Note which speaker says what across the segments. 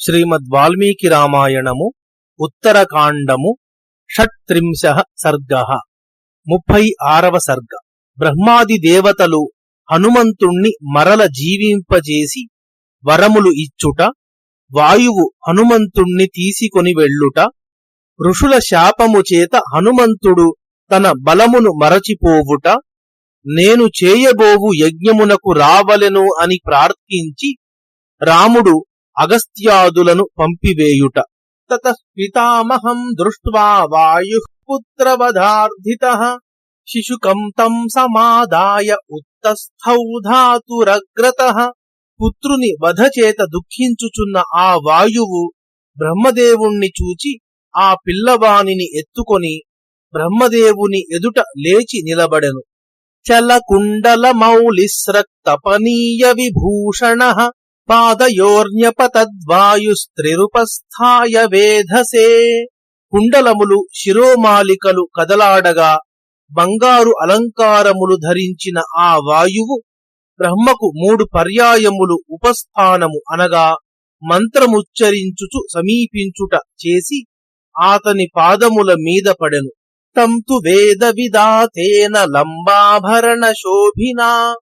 Speaker 1: శ్రీమద్ వాల్మీకి రామాయణము ఉత్తరకాండము షట్త్రింశ సర్గ ముప్పై ఆరవ సర్గ. బ్రహ్మాది దేవతలు హనుమంతుణ్ణి మరల జీవింపజేసి వరములు ఇచ్చుట వాయువు హనుమంతుణ్ణి తీసుకొని వెళ్ళుట ఋషుల శాపము చేత హనుమంతుడు తన బలమును మరచిపోవుట నేను చేయబోవు యజ్ఞమునకు రావలెను అని ప్రార్థించి రాముడు అగస్త్యాదులను పంపివేయుట. తత పితామహం దృష్ట్వా వాయు పుత్రవధార్ధిత. శిశుకం తం సమాదాయ ఉత్తస్థౌధాతురగ్రత పుత్రుని వధచేత దుఃఖించుచున్న ఆ వాయువు బ్రహ్మదేవుణ్ణి చూచి ఆ పిల్లవానిని ఎత్తుకొని బ్రహ్మదేవుని ఎదుట లేచి నిలబడెను. చలకుండల మౌలిస్రక్తపనీయ విభూషణ. పాదయోర్ణ్యపతద్వాయుస్త్రిరుపస్థాయ వేధసే. కుండలములు శిరోమాలికలు కదలాడగా బంగారు అలంకారములు ధరించిన ఆ వాయువు బ్రహ్మకు మూడు పర్యాయములు ఉపస్థానము అనగా మంత్రముచ్చరించుచు సమీపించుట చేసి ఆతని పాదముల మీద పడెను. తంతు వేద విదాతేన లంబాభరణ శోభినా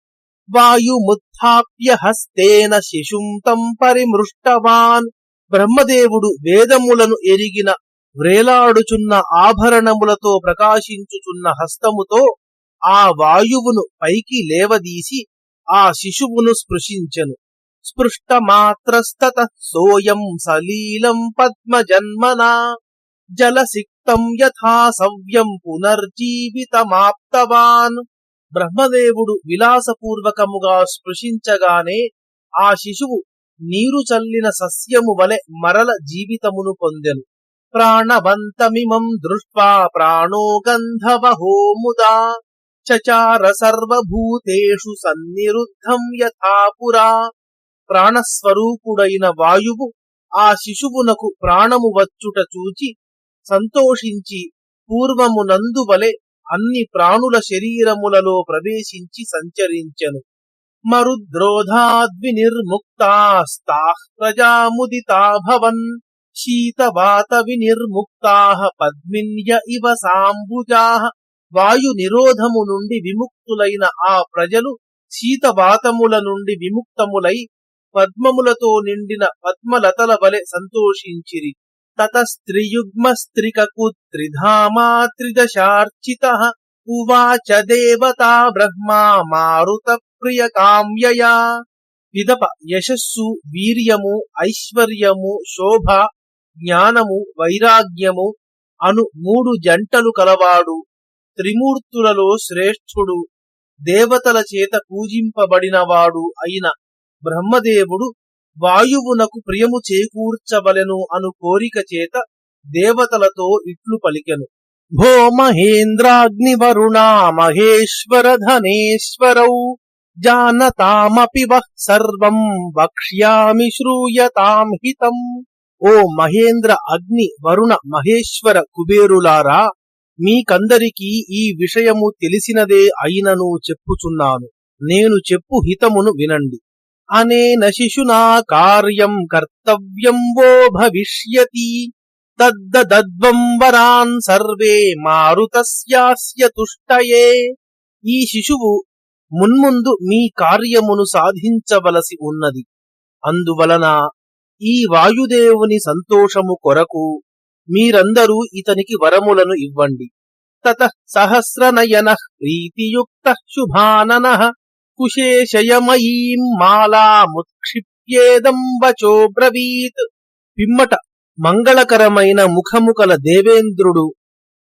Speaker 1: వాయుముత్థాప్య హస్తేన శిశుం తం పరిమృష్టవాన్. బ్రహ్మదేవుడు వేదములను ఎరిగిన వ్రేలాడుచున్న ఆభరణములతో ప్రకాశించుచున్న హస్తముతో ఆ వాయువును పైకి లేవదీసి ఆ శిశువును స్పృశించెను. స్పృష్టమాత్రస్తత సోయం సలీలం పద్మజన్మనా. జలసిక్తం యథా సవ్యం పునర్జీవితమాప్తవాన్. బ్రహ్మదేవుడు విలాసపూర్వకముగా స్పృశించగానే ఆ శిశువు నీరు చల్లిన సస్యము వలె మరల జీవితమును పొందెను. ప్రాణవంతమిమం దృష్ట్వా ప్రాణో గంధవహో చచార సర్వభూతేషు సన్నిరుద్ధం యథా పురా. ప్రాణస్వరూపుడైన వాయువు ఆ శిశువునకు ప్రాణము వచ్చుట చూచి సంతోషించి పూర్వమునందువలె అన్ని ప్రాణుల శరీరములలో ప్రవేశించి సంచరించెను. మరుద్రోధాద్వినిర్ముక్తాస్తాః ప్రజాముదితా భవన్ శీతవాత వినిర్ముక్తాః పద్మిన్య ఇవ సాంబుజాః. వాయు నిరోధము నుండి విముక్తులైన ఆ ప్రజలు శీతవాతముల నుండి విముక్తములై పద్మములతో నిండిన పద్మలతల వలె సంతోషించిరి. తతస్త్రియుగ్మస్త్రికకు త్రిధామా త్రిదశార్చిత ఉవాచ దేవతా బ్రహ్మా మారుత ప్రియ కామ్యయా పిదప యశస్సు వీర్యము ఐశ్వర్యము శోభ జ్ఞానము వైరాగ్యము అను మూడు జంటలు కలవాడు త్రిమూర్తులలో శ్రేష్ఠుడు దేవతల చేత పూజింపబడినవాడు అయిన బ్రహ్మదేవుడు వాయువునకు ప్రియము చేకూర్చవలెను అను కోరిక చేత దేవతలతో ఇట్లు పలికెను. భో మహేంద్రాగ్ని వరుణా మహేశ్వర ధనేశ్వరౌ జానతామపి వః సర్వం వక్ష్యామి శ్రూయతాం హితం. ఓ మహేంద్ర అగ్ని వరుణ మహేశ్వర కుబేరులారా మీకందరికీ ఈ విషయము తెలిసినదే అయినను చెప్పుచున్నాను. నేను చెప్పు హితమును వినండి. అనేన శిశునా కార్యం కర్తవ్యం వో భవిష్యతి తద్దద్వం వరాన్ సర్వే మారుతస్యాస్య తుష్టయే ఈ శిశువు మున్ముందు మీ కార్యమును సాధించవలసి ఉన్నది. అందువలన ఈ వాయుదేవుని సంతోషము కొరకు మీరందరూ ఇతనికి వరములను ఇవ్వండి. తత సహస్రనయన ప్రీతియుక్త శుభానన కుశేషయమయీం మాలాముత్క్షిప్యేదం వచో బ్రవీత్ పిమ్మట మంగళకరమైన ముఖముకల దేవేంద్రుడు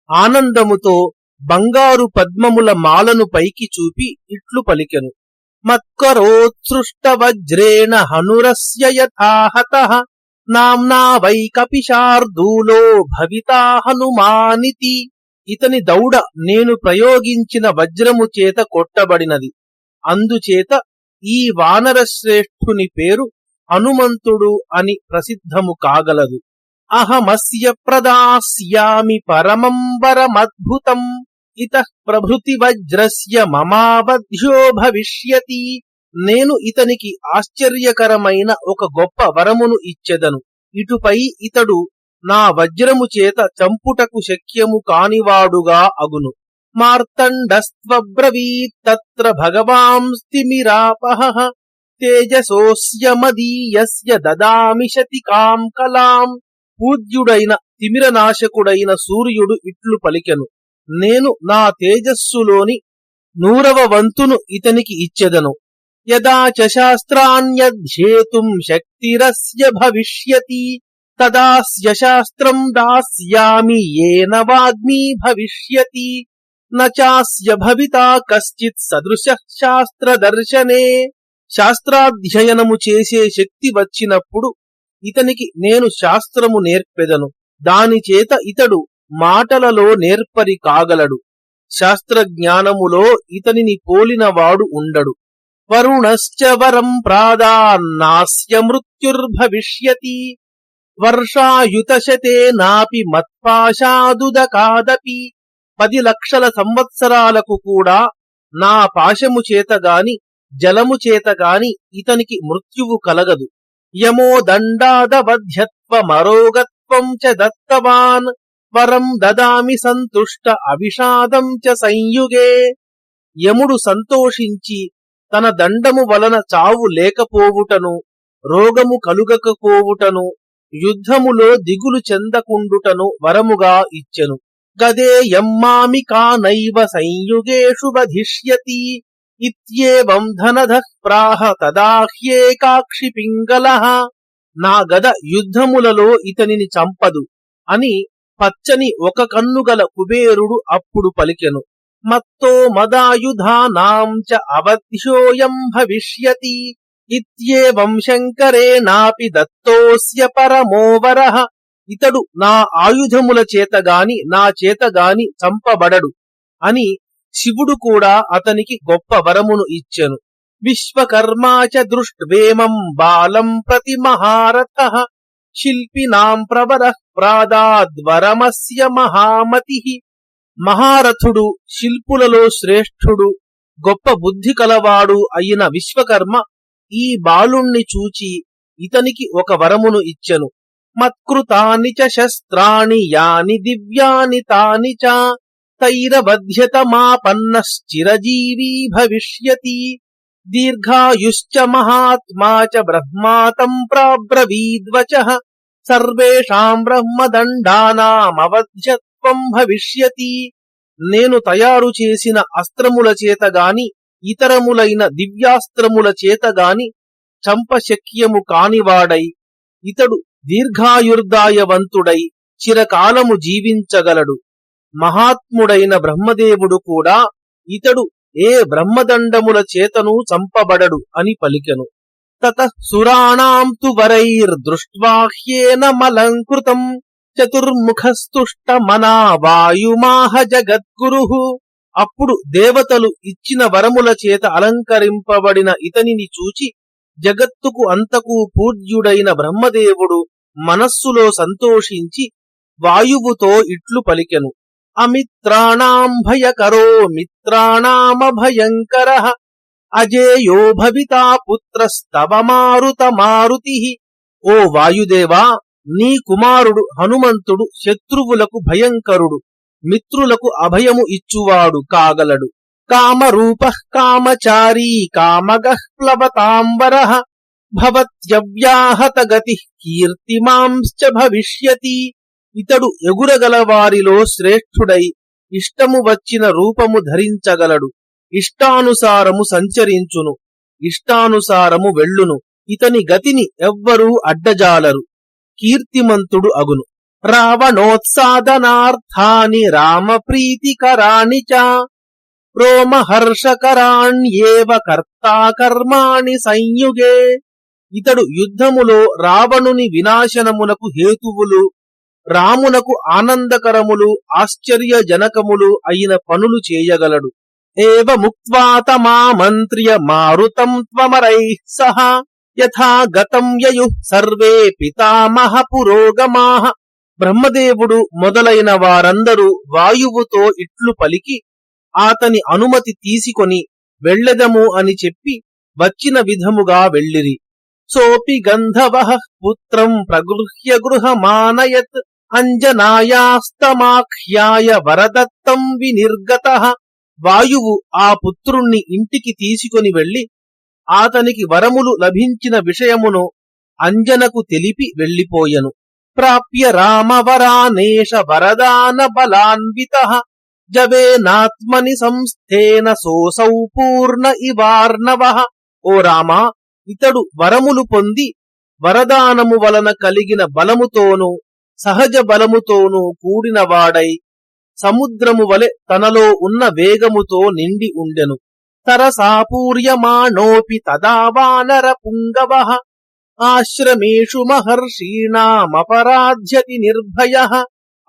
Speaker 1: ఆనందముతో బంగారు పద్మముల మాలను పైకి చూపి ఇట్లు పలికెను. మత్కరోత్సృష్ట వజ్రేణ హనురస్య యథాహత నామ్నా వై కపిశార్దూలో భవితా హనుమానితి. ఇతని దౌడ నేను ప్రయోగించిన వజ్రము చేత కొట్టబడినది. అందుచేత ఈ వానర శ్రేష్ఠుని పేరు హనుమంతుడు అని ప్రసిద్ధము కాగలదు. అహమస్య ప్రదాస్యామి పరమంబరమద్భుతం ఇత ప్రభృతి వజ్రస్య మమావధ్యో భవిష్యతి. నేను ఇతనికి ఆశ్చర్యకరమైన ఒక గొప్ప వరమును ఇచ్చెదను. ఇటుపై ఇతడు నా వజ్రము చేత చంపుటకు శక్యము కానివాడుగా అగును. మార్తండస్త్వబ్రవీత్తత్ర భగవాంస్తిమిరాపహ తేజసోస్య మదీయస్య దదామి శతికాం కలాం పూజ్యుడైన తిమిరనాశకుడైన సూర్యుడు ఇట్లు పలికెను। నేను నా తేజస్సులోని నూరవ వంతును ఇతనికి ఇచ్చెదను। యదా చ శాస్త్రాన్యధ్యేతుం శక్తిరస్య భవిష్యతి తదాస్య శాస్త్రం దాస్యామి ఏన వాగ్మీ భవిష్యతి। నాస్య భవిత కశ్చిత్ సదృశ శాస్త్రదర్శనే శాస్త్రాధ్యయనము చేసే శక్తి వచ్చినప్పుడు ఇతనికి నేను శాస్త్రము నేర్పెదను దానిచేత ఇతడు మాటలలో నేర్పరి కాగలడు. శాస్త్రజ్ఞానములో ఇతనిని పోలినవాడు ఉండడు. వరుణశ్చ వరం ప్రాదాన్నాస్య మృత్యుర్భవిష్యతి వర్షాయుతశతే నాపి మత్పాశాదుదకాదపి. పది లక్షల సంవత్సరాలకు కూడా నా పాశము చేతగాని జలము చేతగాని ఇతనికి మృత్యువు కలగదు. యమో దండాదవధ్యత్వమరోగత్వం చ దత్తవాన్ వరం దదామి సంతుష్ట అవిషాదం చ సంయుగే. యముడు సంతోషించి తన దండము వలన చావు లేకపోవుటను రోగము కలుగకపోవుటను యుద్ధములో దిగులు చెందకుండుటను వరముగా ఇచ్చెను. గదేయం మామికానైవ సంయుగేషు వధిష్యతి ఇత్యేవం ధనధః ప్రాహ తదాహ్యేకాక్షి పింగళః నా గద యుద్ధములలో ఇతనిని చంపదు అని పచ్చని ఒక కన్నుగల కుబేరుడు అప్పుడు పలికెను మత్తో మదాయుధానాం చ అవధ్యోయం భవిష్యతి ఇత్యేవం శంకరేణాపి దత్తోస్య పరమోవరః ఇతడు నా ఆయుధముల చేతగాని నా చేతగాని చంపబడడు అని శివుడు కూడా అతనికి గొప్ప వరమును ఇచ్చెను. విశ్వకర్మాచ దృష్ట్వేమం బాలం ప్రతి మహారథ శిల్పినాం ప్రవర ప్రాదాద్వరమస్య మహామతి. మహారథుడు శిల్పులలో శ్రేష్ఠుడు గొప్ప బుద్ధి కలవాడు అయిన విశ్వకర్మ ఈ బాలుణ్ణి చూచి ఇతనికి ఒక వరమును ఇచ్చెను. మత్కృతాని చ శస్త్రాణి యాని దివ్యాని తాని చ తైరవధ్యతమాపన్నశ్చిరజీవీ భవిష్యతి దీర్ఘాయుశ్చ మహాత్మా చ బ్రహ్మాతం ప్రాబ్రవీద్వచ సర్వేషాం బ్రహ్మదండానామవధ్యత్వం భవిష్యతి నేను తయారు చేసిన అస్త్రముల చేత గాని ఇతరములైన దివ్యాస్త్రముల చేత గాని చంపశక్యము కానివాడై ఇతడు దీర్ఘాయుర్దాయవంతుడై చిరకాలము జీవించగలడు. మహాత్ముడైన బ్రహ్మదేవుడు కూడా ఇతడు ఏ బ్రహ్మదండముల చేతను చంపబడడు అని పలికెను. తత సురాణాం తు వరైర్దృష్ట్వాహ్యేన మలంకృతం చతుర్ముఖస్తుష్ట మనా వాయుమాహ జగద్గురు. అప్పుడు దేవతలు ఇచ్చిన వరముల చేత అలంకరింపబడిన ఇతనిని చూచి జగత్తుకు అంతకు పూజ్యుడైన బ్రహ్మదేవుడు మనస్సులో సంతోషించి వాయువుతో ఇట్లు పలికెను. అమిత్రాణాం భయకరో మిత్రాణామభయంకర. అజేయో భవితా పుత్రస్తవ మారుత మారుతి. ఓ వాయుదేవా నీ కుమారుడు హనుమంతుడు శత్రువులకు భయంకరుడు మిత్రులకు అభయము ఇచ్చువాడు కాగలడు. కామరూప కామచారీ కామగః ప్లవతాంబర. భవత్యవ్యాహతగతి కీర్తిమాంశ్చ భవిష్యతి. ఇతడు ఎగురగల వారిలో శ్రేష్ఠుడై ఇష్టము వచ్చిన రూపము ధరించగలడు. ఇష్టానుసారము సంచరించును. ఇష్టానుసారము వెళ్ళును. ఇతని గతిని ఎవ్వరూ అడ్డజాలరు. కీర్తిమంతుడు అగును. రావణోత్సాదనార్థాని రామప్రీతికరాణి చ. రోమహర్షకరాణ్యేవ కర్తా కర్మాణి సంయుగే. ఇతడు యుద్ధములో రావణుని వినాశనమునకు హేతువులు రామునకు ఆనందకరములు ఆశ్చర్యజనకములు అయిన పనులు చేయగలడు. ఏవ ముక్వాతమామంత్ర్య మారుతం త్వమరై సహ యథా గతం యయు సర్వే పితామహ పురోగమాహ బ్రహ్మదేవుడు మొదలైన వారందరూ వాయువుతో ఇట్లు పలికి అతని అనుమతి తీసుకొని వెళ్ళదము అని చెప్పి వచ్చిన విధముగా వెళ్ళిరి. సోపి గంధవ పుత్రం ప్రగృహ్య గృహమానయత్ అంజనాయాస్తమాఖ్యాయ వరదత్తం వినిర్గత వాయువు ఆ పుత్రుణ్ణి ఇంటికి తీసుకొని వెళ్ళి అతనికి వరములు లభించిన విషయమును అంజనకు తెలిపి వెళ్ళిపోయెను ప్రాప్య రామవరానేష వరదాన బలాన్విత। జవేనాత్మని సంస్థేన సోసౌ పూర్ణ ఇవార్ణవ। ఓ రామా ఇతడు వరములు పొంది వరదానము వలన కలిగిన బలముతోనూ సహజ బలముతోనూ కూడిన వాడై సముద్రము వలె తనలో ఉన్న వేగముతో నిండి ఉండెను. తరసాపూర్యమాణోపి తదా వానర పుంగవ ఆశ్రమేషు మహర్షీణామపరాధ్యతి నిర్భయ.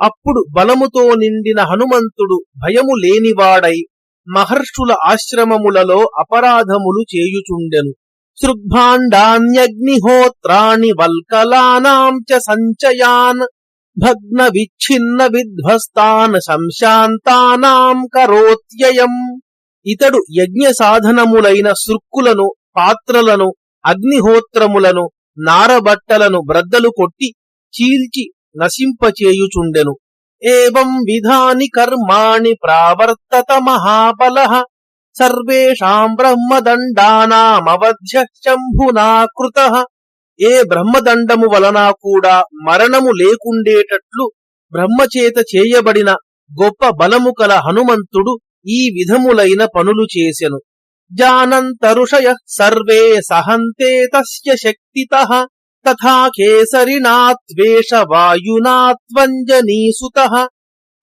Speaker 1: అప్పుడు బలముతో నిండిన హనుమంతుడు భయము లేనివాడై మహర్షుల ఆశ్రమములలో అపరాధములు చేయుచుండెను. సృగ్భాండాన్యగ్నిహోత్రాణి వల్కలానాం చ సంచయాన్ భగ్న విచ్ఛిన్న విధ్వస్తాన్ సంశాంతానాం కరోత్యయం. ఇతడు యజ్ఞ సాధనములైన సృక్కులను పాత్రలను అగ్నిహోత్రములను నారబట్టలను బ్రద్దలు కొట్టి చీల్చి నశింపచేయుచుండెను. ఏం విధాని కర్మాణి ప్రావర్తత మహాబల. సర్వేషాం బ్రహ్మదండానామవధ్య శంభునా కృత ఏ బ్రహ్మదండము వలన కూడా మరణము లేకుండేటట్లు బ్రహ్మచేత చేయబడిన గొప్ప బలము కల హనుమంతుడు ఈ విధములైన పనులు చేసెను. జానంతరుషయ సర్వే సహంతే తస్య శక్తిత తథా కేసరినాత్వేష వాయునాత్వంజనీసుత।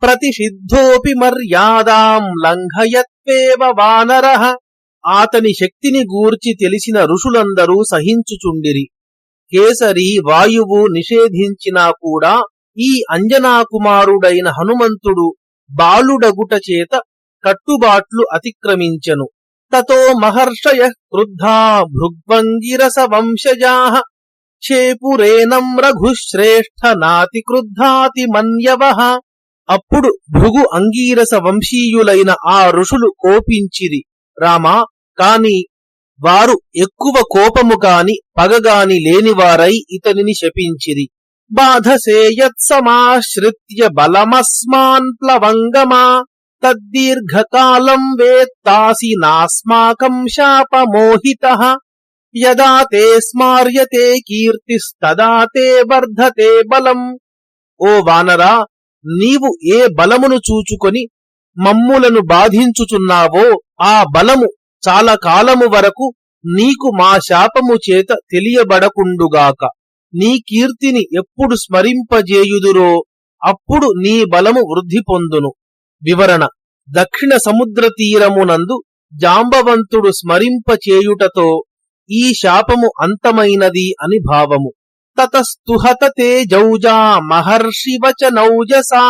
Speaker 1: ప్రతిషిద్ధోపి మర్యాదాం లంఘయత్వేవ వానర. ఆతని శక్తిని గూర్చి తెలిసిన ఋషులందరూ సహించుచుండిరి. కేసరి వాయువు నిషేధించినా కూడా ఈ అంజనాకుమారుడైన హనుమంతుడు బాలుడగుట చేత కట్టుబాట్లు అతిక్రమించెను. తతో మహర్షయ క్రుద్ధా భృగ్వంగిరస వంశజా. క్షేపురేనం రఘుశ్రేష్ఠ నాతి క్రుద్ధాతి మన్యవ. అప్పుడు భృగు అంగీరస వంశీయులైన ఆ ఋషులు కోపించిరి. రామా కాని వారు ఎక్కువ కోపము గాని పగగాని లేనివారై ఇతనిని శపించిరి. బాధసేయత్సమాశ్రిత్య బలమస్మాన్ ప్లవంగమా తద్దీర్ఘకాలం వేత్తాసి నాస్మాకం శాపమోహిత. యదా తే స్మార్యతే కీర్తిస్తదా తే వర్ధతే బలం. ఓ వానరా నీవు ఏ బలమును చూచుకొని మమ్ములను బాధించుచున్నావో ఆ బలము చాలా కాలము వరకు నీకు మా శాపము చేత తెలియబడకుండుగాక. నీ కీర్తిని ఎప్పుడు స్మరింపజేయుదురో అప్పుడు నీ బలము వృద్ధి పొందును. వివరణ. దక్షిణ సముద్ర తీరమునందు జాంబవంతుడు స్మరింపచేయుటతో ఈ శాపము అంతమైనది అని భావము. తతస్తుహత తేజౌజా మహర్షివచ నౌజసా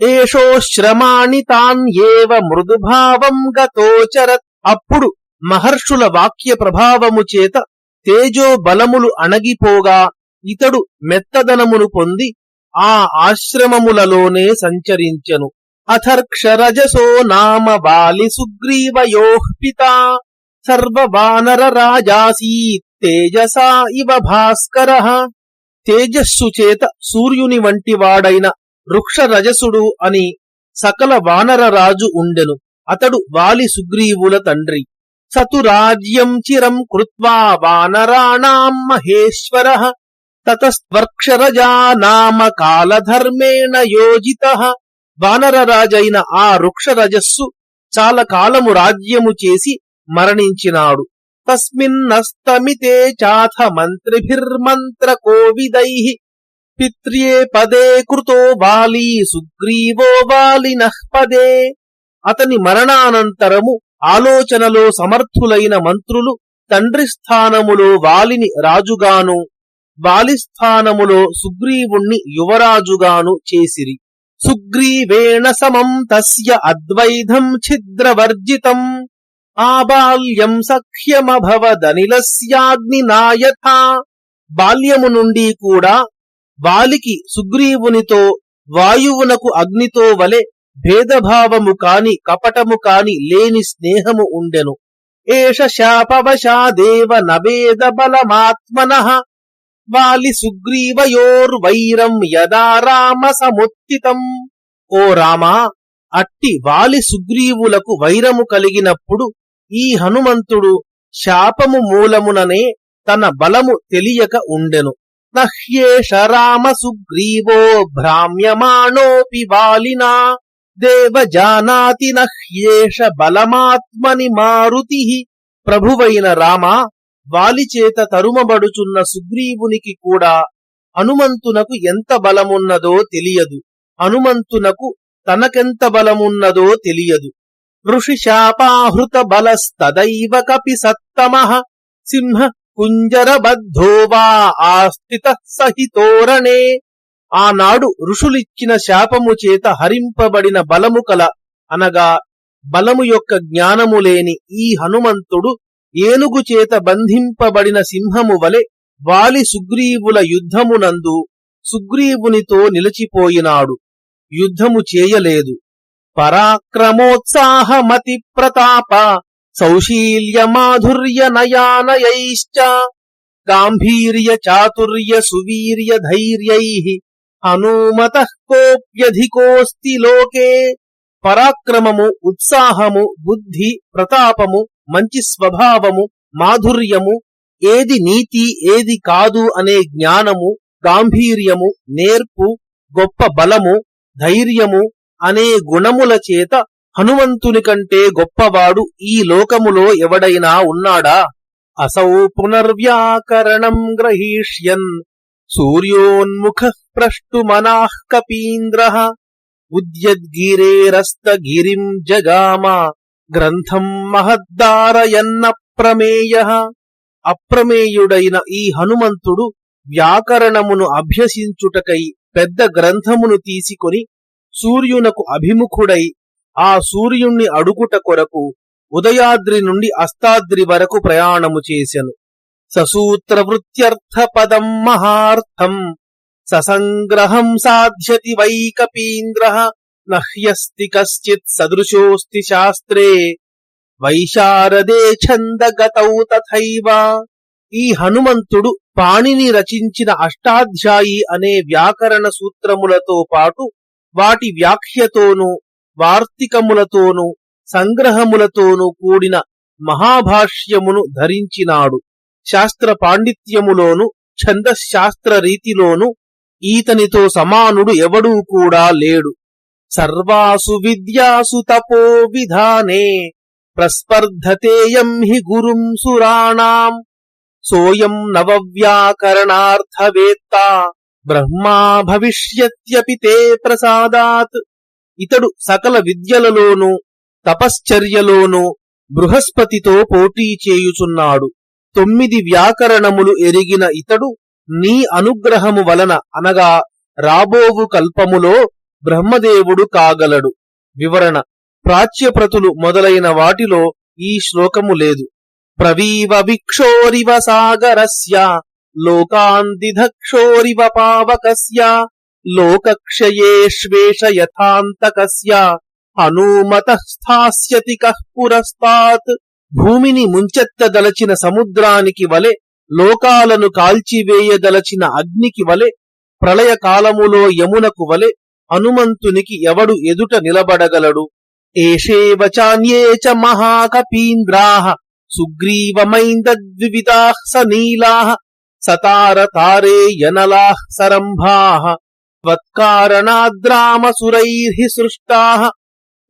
Speaker 1: ఏషోశ్రమాణి తాన్యేవ ఏవ మృదుభావం గతోచరత్ అప్పుడు మహర్షుల వాక్య ప్రభావము చేత తేజో బలములు అణగిపోగా ఇతడు మెత్తదనమును పొంది ఆ ఆశ్రమములలోనే సంచరించెను। అథర్క్షరజసో నామ వాలి సుగ్రీవయోహ్పిత సర్వ సర్వవానర రాజాసీత్। తేజసా ఇవ భాస్కర. తేజస్సు చేత సూర్యుని వంటి వాడైన వృక్షరజసుడు అని సకల వానర రాజు ఉండెను. అతడు వాలి సుగ్రీవుల తండ్రి. సతు రాజ్యం చిరం కృత్వా వానరాణాం మహేశ్వర. తతస్వర్క్షరజా నామ కాలధర్మేణ యోజిత వానరరాజైన ఆ వృక్షరజస్సు చాలా కాలము రాజ్యము చేసి మరణించినాడు. తస్మిన్నస్తమితే చాథ మంత్రిభిర్మంత్ర కోవిదై పిత్ర్యే పదే కృతో బాలీ సుగ్రీవో వాలినః పదే అతని మరణానంతరము ఆలోచనలో సమర్థులైన మంత్రులు తండ్రి స్థానములో వాలిని రాజుగాను బాలిస్థానములో సుగ్రీవుణ్ణి యువరాజుగాను చేసిరి సుగ్రీవేణ సమం తస్య అద్వైధం ఛిద్రవర్జితం ఆబాల్యం సఖ్యమభవదనిలస్యాగ్నినాయథా. బాల్యము నుండి కూడా వాలికి సుగ్రీవునితో వాయువునకు అగ్నితో వలె భేదభావము కాని కపటము కాని లేని స్నేహము ఉండెను. ఏష శాపవశాదేవ నవేద బలమాత్మన. వాలి సుగ్రీవయోర్వైరం యదా రామ సముత్తితం. ఓ రామా అట్టి వాలి సుగ్రీవులకు వైరము కలిగినప్పుడు ఈ హనుమంతుడు శాపము మూలముననే తన బలము తెలియక ఉండెను. నహ్యేష రామ సుగ్రీవో భ్రామ్యమాణోపి వాలినా దేవ జానాతి నహ్యేష బలమాత్మని మారుతి ప్రభువైన రామ వాలి చేత తరుమబడుచున్న సుగ్రీవునికి కూడా హనుమంతునకు ఎంత బలమున్నదో తెలియదు. హనుమంతునకు తనకెంత బలమున్నదో తెలియదు. ఋషి శాపాహృత బలస్తదైవ కపి సత్తమ సింహ కుంజరబద్ధో వా ఆస్థిత సహితోరణే ఆనాడు ఋషులిచ్చిన శాపము చేత హరింపబడిన బలము కల అనగా బలము యొక్క జ్ఞానము లేని ఈ హనుమంతుడు ఏనుగు చేత బంధింపబడిన సింహము వలె వాలి సుగ్రీవుల యుద్ధమునందు సుగ్రీవునితో నిలిచిపోయినాడు. యుద్ధము చేయలేదు. పరాక్రమోత్సాహమతి ప్రతాప సౌశీల్య మాధుర్య నయానయైశ్చ గాంభీర్య చాతుర్య సువీర్య ధైర్యై హనుమత కోప్యధికోస్తి లోకే. పరాక్రమము ఉత్సాహము బుద్ధి ప్రతాపము మంచి స్వభావము మాధుర్యము ఏది నీతి ఏది కాదు అనే జ్ఞానము గాంభీర్యము నేర్పు గొప్ప బలము ధైర్యము అనే గుణముల చేత హనుమంతుని కంటే గొప్పవాడు ఈ లోకములో ఎవడైనా ఉన్నాడా? అసౌ పునర్వ్యాకరణం గ్రహీష్యన్. సూర్యోన్ముఖ ప్రష్టుమనాః కపీంద్ర. ఉద్యద్గిరేరస్త గిరిం జగామ. గ్రంథం మహద్దారయన్న ప్రమేయ. అప్రమేయుడైన ఈ హనుమంతుడు వ్యాకరణమును అభ్యసించుటకై పెద్ద గ్రంథమును తీసుకొని సూర్యునకు అభిముఖుడై ఆ సూర్యుణ్ణి అడుగుట కొరకు ఉదయాద్రి నుండి అస్తాద్రి వరకు ప్రయాణము చేసెను. ససూత్ర వృత్యర్థ పదం మహార్థం ససంగ్రహం సాధ్యతి వైకపీంద్ర నహ్యస్తి కశ్చిత్ సదృశోస్తి శాస్త్రే వైశారదే ఛందగతౌ తథైవ. ఈ హనుమంతుడు పాణిని రచించిన అష్టాధ్యాయి అనే వ్యాకరణ సూత్రములతో పాటు వాటి వ్యాఖ్యతోనూ వార్తికములతోనూ సంగ్రహములతోనూ కూడిన మహాభాష్యమును ధరించినాడు. శాస్త్ర పాండిత్యములోను ఛందశాస్త్ర రీతిలోను ఈతనితో సమానుడు ఎవడూ కూడా లేడు. సర్వాసు విద్యాసు తపో విధానే ప్రస్పర్ధతేయం హి గురుం సురాణాం. సోయం నవవ్యాకరణార్థవేత్త బ్రహ్మా భవిష్యత్యపి తే ప్రసాదాత్. ఇతడు సకల విద్యలలోనూ తపశ్చర్యలోనూ బృహస్పతితో పోటీ చేయుచున్నాడు. తొమ్మిది వ్యాకరణములు ఎరిగిన ఇతడు నీ అనుగ్రహము వలన అనగా రాబోవు కల్పములో బ్రహ్మదేవుడు కాగలడు. వివరణ ప్రాచ్యప్రతులు మొదలైన వాటిలో ఈ శ్లోకము లేదు. ప్రవీవ విక్షోరివ సాగరస్య. లోకాందిధక్షోరివ పావకస్య లోకక్షయేష్వేష యథాంతకస్య హనుమత స్థాస్యతి కః పురస్తాత్. భూమిని ముంచెత్తదలచిన సముద్రానికి వలె లోకాలను కాల్చివేయదలచిన అగ్నికి వలె ప్రళయ కాలములో యమునకు వలె హనుమంతునికి ఎవడు ఎదుట నిలబడగలడు? ఏషేవ చాన్యే చ మహాకపీంద్రాః సుగ్రీవమైంద్వివిధాః సనీలాః సతార తారే యనలాః సరంభాః త్వత్కారణాద్రామసురైర్హి సృష్టాః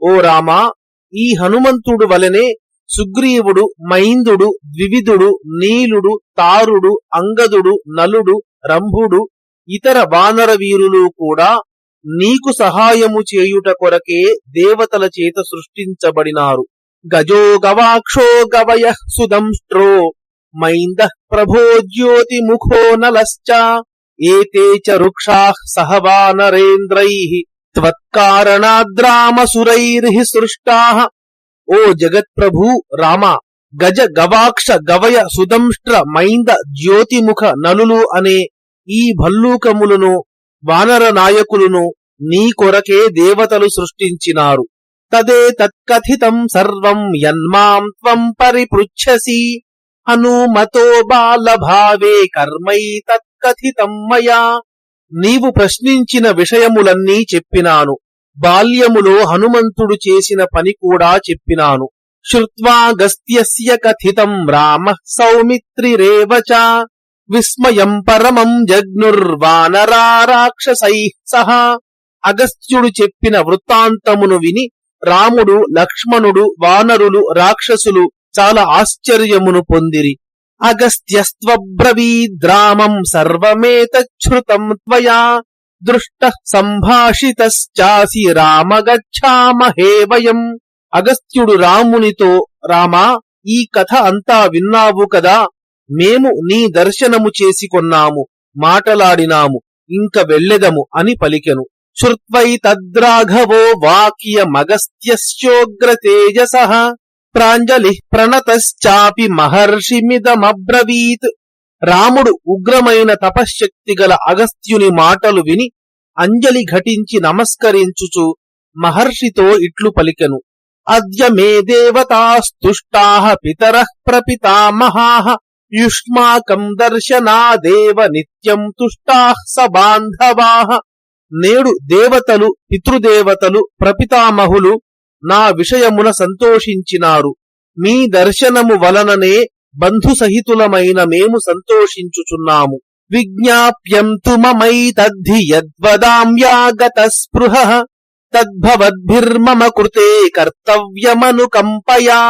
Speaker 1: ఓ రామా ఈ హనుమంతుడు వలనే సుగ్రీవుడు మైందుడు ద్వివిధుడు నీలుడు తారుడు అంగదుడు నలుడు రంభుడు ఇతర వానర వీరులు కూడా నీకు సహాయము చేయుట కొరకే దేవతల చేత సృష్టించబడినారు. గజో గవాక్షో గవయ సుదంష్ట్రో. మైంద ప్రభో జ్యోతిముఖో నలశ్చ ఏతే చ వృక్షాః సహ వానరేంద్రైః త్వత్కారణాద్రామసురైర్హి సృష్టాః ఓ జగత్ప్రభూ రామ గజ గవాక్ష గవయ సుదంష్ట్ర మైంద జ్యోతిముఖ నలులు అనే ఈ భల్లూకములను వానర నాయకులను నీ కొరకే దేవతలు సృష్టించినారు తదే తత్కథితం సర్వం యన్మాం త్వం పరిపృచ్ఛసి హనుమతో బాలభావే కర్మై తత్కథితం మయా. నీవు ప్రశ్నించిన విషయములన్నీ చెప్పినాను. బాల్యములో హనుమంతుడు చేసిన పని కూడా చెప్పినాను. శ్రుత్వాగస్త్యస్య కథితం రామ సౌమిత్రిరేవచ విస్మయం పరమం జగ్నుర్వానరారాక్షసై సహ సహా. అగస్త్యుడు చెప్పిన వృత్తాంతమును విని రాముడు లక్ష్మణుడు వానరులు రాక్షసులు చాలా ఆశ్చర్యమును పొందిరి. అగస్త్యస్త్వబ్రవీద్రామం సర్వమేతచ్ఛృతం త్వయా. దృష్ట సంభాషితశ్చాసి రామగచ్చామహే వయం. అగస్త్యుడు రామునితో రామా ఈ కథ అంతా విన్నావు కదా? మేము నీ దర్శనము చేసుకొన్నాము మాటలాడినాము ఇంక వెళ్ళెదము అని పలికెను. శ్రుత్వై తద్రాఘవో వాక్యమగస్త్యస్యోగ్ర తేజస ప్రాంజలి ప్రణతశ్చాపి మహర్షిమిదమబ్రవీత్ రాముడు ఉగ్రమైన తపశ్శక్తి గల అగస్త్యుని మాటలు విని అంజలి ఘటించి నమస్కరించుచు మహర్షితో ఇట్లు పలికెను అద్య మే దేవతాస్తుష్టా పితర ప్రపితామహాః యుష్మాకం దర్శనాదేవ నిత్యం తుష్టా స బాంధవాః నేడు దేవతలు పితృదేవతలు ప్రపితామహులు నా విషయమున సంతోషించినారు. మీ దర్శనము వలననే బంధు సహితులమైన మేము సంతోషించుచున్నాము. విజ్ఞాప్యంతు మమైతద్ధి యద్వదామ్యాగత స్పృహ తద్భవద్భిర్మమ కృతే కర్తవ్యమనుకంపయా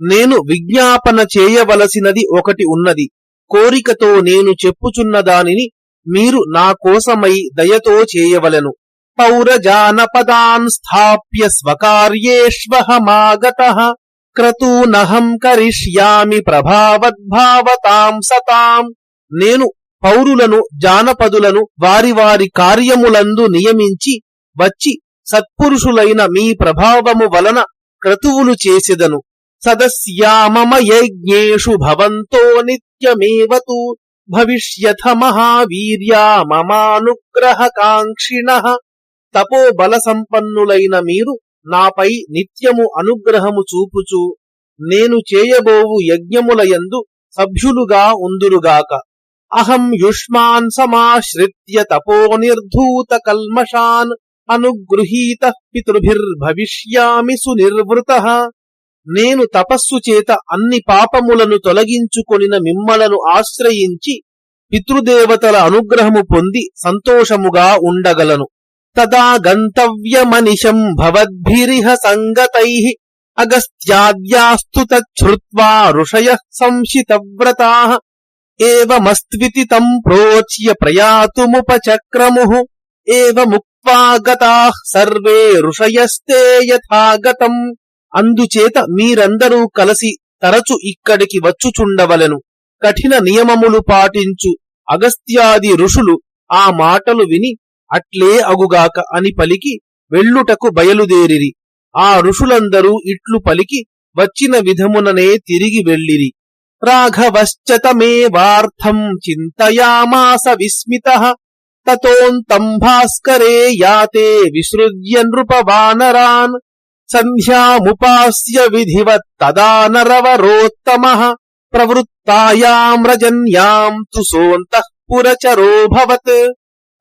Speaker 1: నేను విజ్ఞాపన చేయవలసినది ఒకటి ఉన్నది. కోరికతో నేను చెప్పుచున్న దానిని మీరు నా కోసమై దయతో చేయవలెను. పౌరజానపదాన్ స్థాప్య స్వకార్యేష్వహమాగత క్రతూనహం కరిష్యామి ప్రభావద్భావతాం సతాం నేను పౌరులను జానపదులను వారి వారి కార్యములందు నియమించి వచ్చి సత్పురుషులైన మీ ప్రభావము వలన క్రతువులు చేసెదను. సదస్యామమ యజ్ఞేషు భవంతో నిత్యమేవతు భవిష్యథ మహావీర్యా మమానుగ్రహకాంక్షిణ। తపో బల సంపన్నులైన మీరు నాపై నిత్యము అనుగ్రహము చూపుచు నేను చేయబోవు యజ్ఞములయందు సభ్యులుగా ఉందురుగాక. అహం యుష్మాన్ సమాశ్రిత్య తపో నిర్ధూత కల్మషాన్ అనుగృహీత పితృభిర్భవిష్యామి సునిర్వృత. నేను తపస్సు చేత అన్ని పాపములను తొలగించుకొనిన మిమ్మలను ఆశ్రయించి పితృదేవతల అనుగ్రహము పొంది సంతోషముగా ఉండగలను. తదా గంతవ్యమనిశం భవద్భిరిహ సంగతై అగస్త్యాద్యాస్తు తృత్వా ఋషయ సంశితవ్రతా ఏవమస్త్వితి తం ప్రోచ్య ప్రయాతుముపచక్రము ఏవముక్త్వా గతాః సర్వే ఋషయస్తే యథాగతం. అందుచేత మీరందరూ కలసి తరచు ఇక్కడికి వచ్చుచుండవలెను. కఠిన నియమములు పాటించు అగస్త్యాది ఋషులు ఆ మాటలు విని అట్లే అగుగాక అని పలికి వెళ్ళుటకు బయలుదేరిరి. ఆ ఋషులందరూ ఇట్లు పలికి వచ్చిన విధముననే తిరిగి వెళ్ళిరి. రాఘవశ్చతమేవార్థం చింతయామాస విస్మిత తతోంతం భాస్కరే యాతే విసృజ్య నృపవానరాన్ సంధ్యాముపాస్య విధివత్ తదా నరవరోత్తమ ప్రవృత్తాయాం రజన్యాం తు సోంతః పురచరోభవత్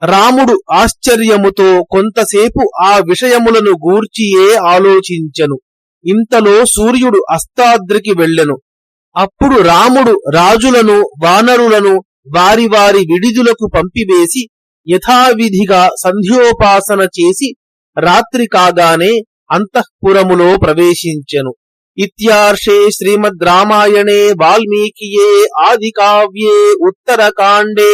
Speaker 1: రాముడు ఆశ్చర్యముతో కొంతసేపు ఆ విషయములను గూర్చియే ఆలోచించెను. ఇంతలో సూర్యుడు అస్తాద్రికి వెళ్ళెను. అప్పుడు రాముడు రాజులను వానరులను వారి వారి విడిదులకు పంపివేసి యథావిధిగా సంధ్యోపాసన చేసి రాత్రి కాగానే అంతఃపురములో ప్రవేశించెను. ఇత్యార్షే శ్రీమద్ రామాయణే వాల్మీకియే ఆది కావ్యే ఉత్తరకాండే